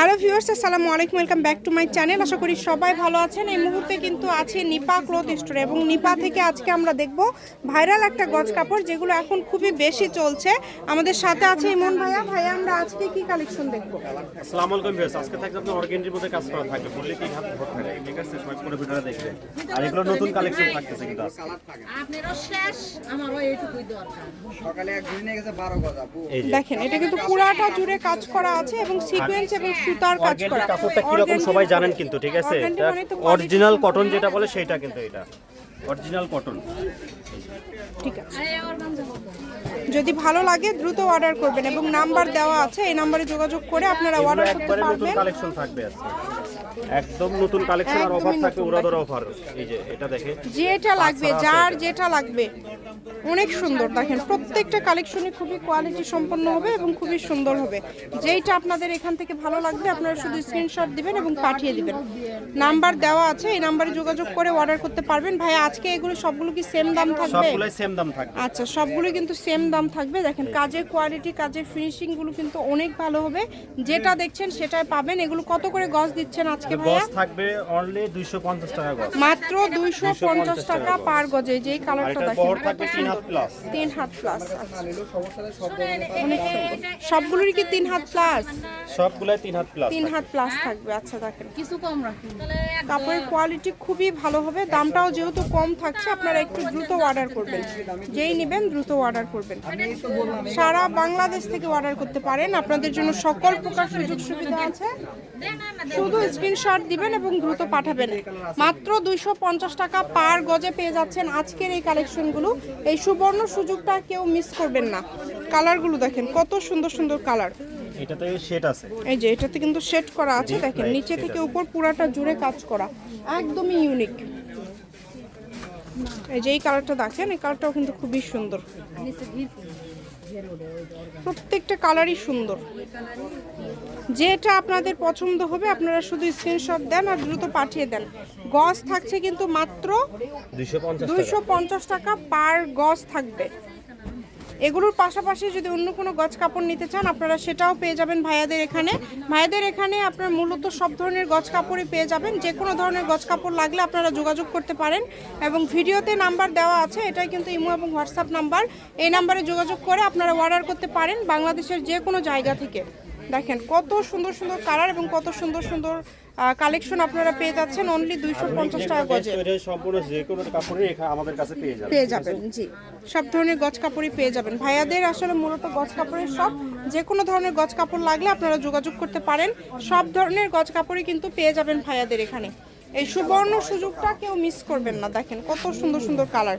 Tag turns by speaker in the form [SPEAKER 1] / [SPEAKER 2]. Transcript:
[SPEAKER 1] Hello viewers আসসালামু আলাইকুম welcome back to my channel. আশা করি সবাই ভালো আছেন। এই মুহূর্তে কিন্তু আছে নিপা ক্লথ স্টোরে এবং নিপা থেকে আজকে আমরা দেখব ভাইরাল একটা গজ কাপড় যেগুলো এখন খুবই বেশি চলছে। আমাদের সাথে আছে ইমন ভাইয়া। ভাইয়া আমরা আজকে কি কালেকশন দেখব?
[SPEAKER 2] আসসালামু আলাইকুম ভিউয়ার্স। আজকে থাকবে আপনার অর্গেন্ডির মধ্যে কাজ করা থাকবে। বললে কি হাত ভোট থাকে? ঠিক আছে সবাই পুরো ভিডিওটা দেখবে। আর এগুলো নতুন কালেকশন থাকতেছে কিন্তু আজকে।
[SPEAKER 3] আপনারও শেষ আমারও এইটুকুই দরকার।
[SPEAKER 4] সকালে এক নিয়ে গেছে বারো গজ আপু
[SPEAKER 1] দেখেন এটা কিন্তু পুরাটা জুড়ে কাজ করা আছে এবং সিকোয়েন্স এবং সুতার কাজ করা।
[SPEAKER 2] কাপড়টা কি রকম সবাই জানেন কিন্তু ঠিক আছে? এটা
[SPEAKER 1] মানে
[SPEAKER 2] অরিজিনাল কটন যেটা বলে সেটা কিন্তু এটা। অরিজিনাল কটন
[SPEAKER 1] ঠিক আছে? যদি ভালো লাগে দ্রুত অর্ডার করবেন এবং নাম্বার দেওয়া আছে এই নাম্বারে যোগাযোগ করে আপনারা অর্ডার করতে পারবেন।
[SPEAKER 2] কালেকশন থাকবে আজকে। একদম নতুন কালেকশন আর অফার
[SPEAKER 1] নতুন,
[SPEAKER 2] উড়াদর অফার। এই যে এটা দেখে।
[SPEAKER 1] যেটা লাগবে যার যেটা লাগবে অনেক সুন্দর। দেখেন প্রত্যেকটা কালেকশনই খুবই কোয়ালিটি সম্পন্ন হবে এবং খুবই সুন্দর হবে। যেইটা আপনাদের এখান থেকে ভালো লাগবে আপনারা শুধু স্ক্রিনশট দিবেন এবং পাঠিয়ে দিবেন। নাম্বার দেওয়া আছে এই নাম্বারে যোগাযোগ করে অর্ডার করতে পারবেন। ভাই আজকে এগুলো সবগুলো কি সেম দাম থাকবে?
[SPEAKER 2] সবগুলাই সেম দাম থাকবে।
[SPEAKER 1] আচ্ছা সবগুলো কিন্তু সেম দাম থাকবে। দেখেন কাজের কোয়ালিটি কাজের ফিনিশিংগুলো কিন্তু অনেক ভালো হবে। যেটা দেখছেন সেটাই পাবেন। এগুলো কত করে গজ দিচ্ছেন আজকে?
[SPEAKER 2] গজ থাকবে অনলি 250 টাকা গজ।
[SPEAKER 1] মাত্র দুইশো পঞ্চাশ টাকা পার গজে যেই কালারটা
[SPEAKER 2] এটা
[SPEAKER 1] দেখেন।
[SPEAKER 2] বহর থাকবে 3 হাত প্লাস
[SPEAKER 1] তিন হাত প্লাস সবগুলোরই কি তিন হাত প্লাস
[SPEAKER 2] সবগুলাই 3 হাত প্লাস
[SPEAKER 1] তিন হাত প্লাস থাকবে আচ্ছা দেখেন।
[SPEAKER 3] কিছু কম রাখুন।
[SPEAKER 1] কাপড়ের কোয়ালিটি খুবই ভালো হবে দামটাও যেহেতু কম থাকছে আপনারা একটু দ্রুত অর্ডার করবেন। যেই নেবেন দ্রুত অর্ডার করবেন। সারা বাংলাদেশ থেকে অর্ডার করতে পারেন। আপনাদের জন্য সকল প্রকার সুযোগ সুবিধা আছে। শুধু স্ক্রিনশট দিবেন এবং দ্রুত পাঠাবেন। মাত্র দুইশো পঞ্চাশ টাকা পার গজে পেয়ে যাচ্ছেন আজকের এই কালেকশনগুলো। এই সুবর্ণ সুযোগটা কেউ মিস করবেন না। কালারগুলো দেখেন কত সুন্দর সুন্দর কালার।
[SPEAKER 2] এটাতে শেড আছে।
[SPEAKER 1] এই যে এটাতে কিন্তু সেট করা আছে দেখেন নিচে থেকে উপর পুরাটা জুড়ে কাজ করা। একদমই ইউনিক এই যে এই কালারটা দেখেন এই কালারটাও কিন্তু খুবই সুন্দর। প্রত্যেকটা কালারই সুন্দর। যেটা আপনাদের পছন্দ হবে আপনারা শুধু স্ক্রিনশট দেন আর দ্রুত পাঠিয়ে দেন। গজ থাকছে কিন্তু মাত্র
[SPEAKER 2] 250
[SPEAKER 1] দুইশো পঞ্চাশ টাকা পার গজ থাকবে। এগুলোর পাশাপাশি যদি অন্য কোনো গজ কাপড় নিতে চান, আপনারা সেটাও পেয়ে যাবেন ভাইয়াদের এখানে। ভাইয়াদের এখানে আপনার মূলত সব ধরনের গজ কাপড়ই পেয়ে যাবেন। যে কোনো ধরনের গজ কাপড় লাগলে আপনারা যোগাযোগ করতে পারেন। এবং ভিডিওতে নাম্বার দেওয়া আছে, এটাই কিন্তু ইমো এবং হোয়াটসঅ্যাপ নাম্বার। এই নাম্বারে যোগাযোগ করে আপনারা অর্ডার করতে পারেন বাংলাদেশের যে কোনো জায়গা থেকে। দেখেন কত সুন্দর সুন্দর কালার এবং কত সুন্দর সুন্দর কালেকশন আপনারা পেয়ে যাচ্ছেন অনলি দুইশো পঞ্চাশ টাকা গজে
[SPEAKER 2] সম্পূর্ণ যে কোনো কাপড়ই আমাদের কাছে পেয়ে যাবে
[SPEAKER 1] পেয়ে যাবেন জি। সব ধরনের গজ কাপড়ই পেয়ে যাবেন। ভাইয়াদের আসলে মূলত গজ কাপড়ের সব যে কোনো ধরনের গজ কাপড় লাগলে আপনারা যোগাযোগ করতে পারেন। সব ধরনের গজ কাপড়ই কিন্তু পেয়ে যাবেন ভাইয়াদের এখানে। এই সুবর্ণ সুযোগটা কেউ মিস করবেন না। দেখেন কত সুন্দর সুন্দর কালার